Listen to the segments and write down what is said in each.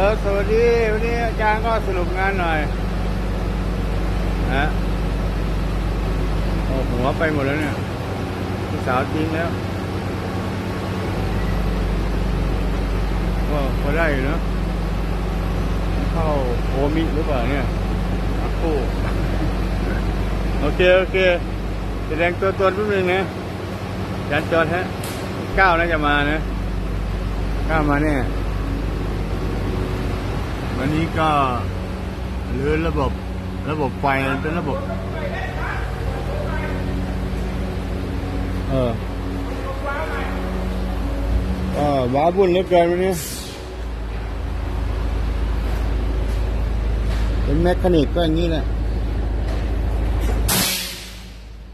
อสวัสดีวันนี้อาจารย์ก็สรุปงานหน่อยฮะโอ้หัวไปหมดแล้วเนี่ยพี่สาวทิ้งแล้วก็พอได้อยู่เนอะเข้าโอมิหรือเปล่าเนี่ยอักคู่โอเค โอเค แสดงตัวตนแป๊บนึงนะอาจารย์จอดฮะก้าวน่าจะมานะก้าวมาเนี่ย วันนี้ก็รื้อระบบระบบไฟเป็นระบบ เออก็ว้าวุ่นเหลือเกินวันนี้เป็นแมคคานิกก็อย่างนี้แหละ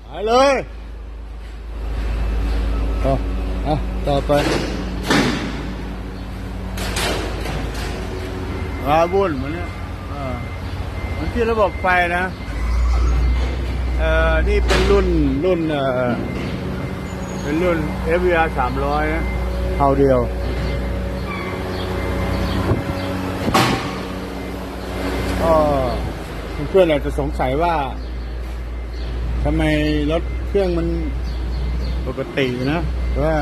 ไปเลยเอาเอต่อไป ว้าวุ่นมันเนี่ยอ่ามันที่ระบบไฟนะเอ่อนี่เป็นรุ่นรุ่นเอ่อเป็นรุ่น FVR สามร้อยนะเท่าเดียวก็เพื่อนอาจจะสงสัยว่าทำไมรถเครื่องมันปกตินะว่า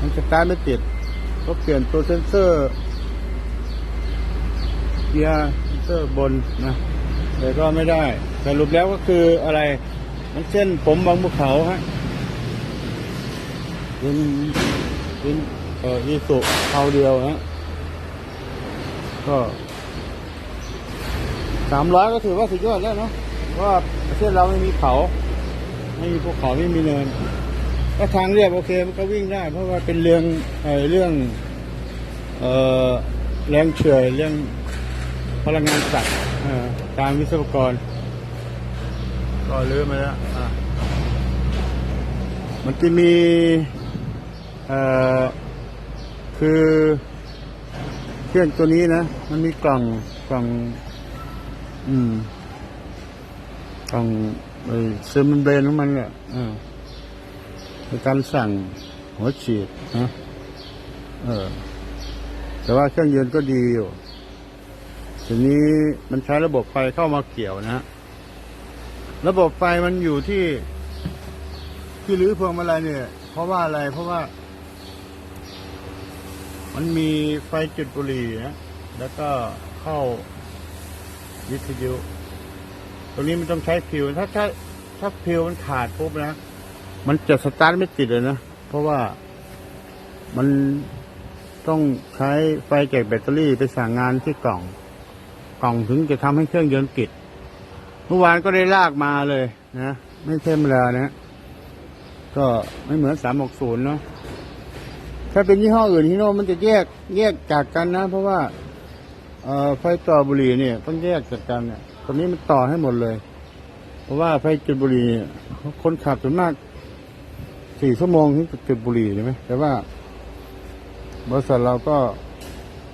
มันสตาร์ทไม่ติดก็เปลี่ยนตัวเซนเซอร์ กียร์เซนเซอร์บนนะแต่ก็ไม่ได้สรุปแล้วก็คืออะไรมันเส้นผมบางภูเขาฮะเป็นเป็นเอ่ออีสุเท่าเดียวฮะก็สามร้อยก็ถือว่าสุดยอดแล้วเนาะว่าประเทศเราไม่มีเขา ไม่มีภูเขาไม่มีเนินก็ทางเรียบโอเคมันก็วิ่งได้ เพราะว่าเป็นเรื่องเออเรื่อง เอ่อแรงเฉื่อยเรื่อง พลังงานสัตว์เอ่อตามวิศวกร ก็ลืมมาแล้วอะมันจะมีเอ่อคือเครื่องตัวนี้นะ มันมีกล่องกล่อง อืมกล่องไอ้เซอร์มันเบรนของมันเนี่ยอ่าในการสั่งหัวฉีดนะเออ แต่ว่าเครื่องยนต์ก็ดีอยู่ ทีนี้มันใช้ระบบไฟเข้ามาเกี่ยวนะระบบไฟมันอยู่ที่ ที่รื้อพวงมาลัยเนี่ย เพราะว่าอะไรเพราะว่า มันมีไฟจุดบุหรี่นะแล้วก็เข้าวิทยุตรงนี้มันต้องใช้ฟิวถ้าถ้าถ้าฟิวมันขาดปุ๊บนะ มันจะสตาร์ทไม่ติดเลยนะ เพราะว่ามันต้องใช้ไฟจากแบตเตอรี่ไปสั่งงานที่กล่อง กล่องถึงจะทำให้เครื่องยนต์ติดเมื่อวานก็ได้ลากมาเลยนะไม่เทมเวลานะ ก็ไม่เหมือนสามหกศูนย์เนาะถ้าเป็นยี่ห้ออื่นฮีโนมันจะแยกแยกจากกันนะ เพราะว่าเอไฟต่อบุหรี่เนี่ย ต้องแยกจากกันเนี่ยตอนนี้มันต่อให้หมดเลย เพราะว่าไฟจุดบุหรี่เนี่ยคนขับส่วนมากสี่ชั่วโมงถึงจุดบุหรี่ใช่ไหมแต่ว่าบริษัทเราก็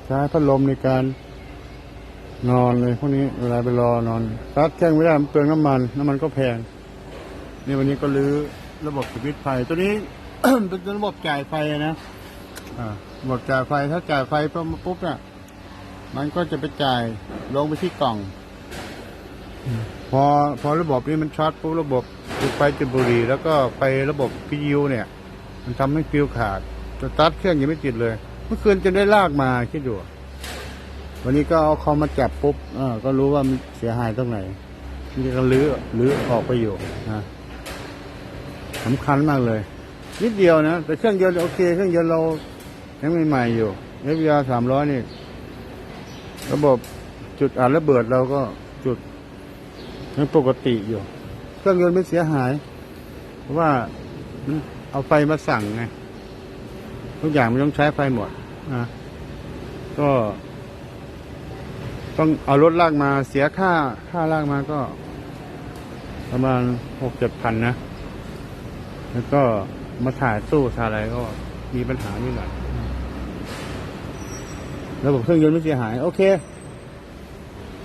ใช้พัดลมในการ นอนเลยพวกนี้เวลาไปรอนอนสตาร์ทเครื่องไม่ได้มันเปลืองน้ำมัน น้ำมันก็แพงนี่วันนี้ก็รื้อระบบสวิตไฟตัวนี้ เป็นระบบจ่ายไฟนะอ่าระบบจ่ายไฟถ้าจ่ายไฟปุ๊บปุ๊บเนี่ยมันก็จะไปจ่ายลงไปที่กล่อง พอพอระบบนี้มันช็อตปุ๊บระบบจุดไฟจุดบุหรี่แล้วก็ไประบบพิวเนี่ย มันทำให้ฟิวขาดสตาร์ทเครื่องยังไม่ติดเลย เมื่อคืนจะได้ลากมาคิดดู วันนี้ก็เอาคอมมาจับปุ๊บเออก็รู้ว่ามันเสียหายตรงไหนนี่ก็ลื้อลื้อออกไปอยู่นะสำคัญมากเลย นิดเดียวนะ แต่เครื่องยนต์โอเค เครื่องยนต์เรายังใหม่ๆอยู่ FVR สามร้อยนี่ ระบบจุดอัดระเบิดเราก็จุดยังปกติอยู่ เครื่องยนต์ไม่เสียหาย เพราะว่าเอาไฟมาสั่งไง ทุกอย่างมันต้องใช้ไฟหมดนะก็ ต้องเอารถลากมาเสียค่าค่าลากมาก็ ประมาณหกเจ็ดพันนะ แล้วก็มาถ่ายตู้ถ่ายอะไรก็มีปัญหานิดหน่อยระบบเครื่องยนต์ไม่เสียหาย โอเค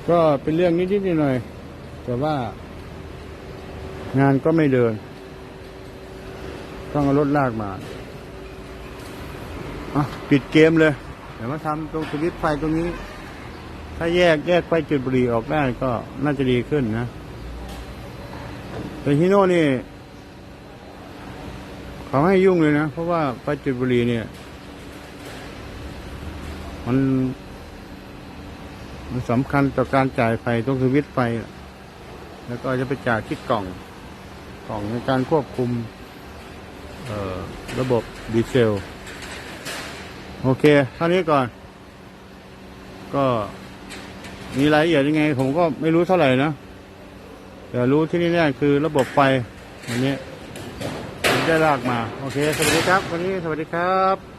ก็เป็นเรื่องนิดๆหน่อยๆแต่ว่างานก็ไม่เดิน ต้องเอารถลากมาอะปิดเกมเลย เดี๋ยวมาทำตรงสวิตช์ไฟตรงนี้ ถ้าแยกแยกไฟจุดบุหรี่ออกได้ก็น่าจะดีขึ้นนะ แต่ที่โน่นนี่เขาให้ยุ่งเลยนะ เพราะว่าไฟจุดบุหรี่เนี่ย มันมันสำคัญต่อการจ่ายไฟตรงสวิตช์ไฟ แล้วก็จะไปจ่ายที่กล่อง กล่องในการควบคุมระบบดีเซล โอเคเท่านี้ก่อน ก็ มีรายละเอียดยังไง ผมก็ไม่รู้เท่าไหร่นะแต่รู้ที่นี่แน่คือระบบไฟอันนี้ผมได้ลากมา โอเค สวัสดีครับ วันนี้สวัสดีครับ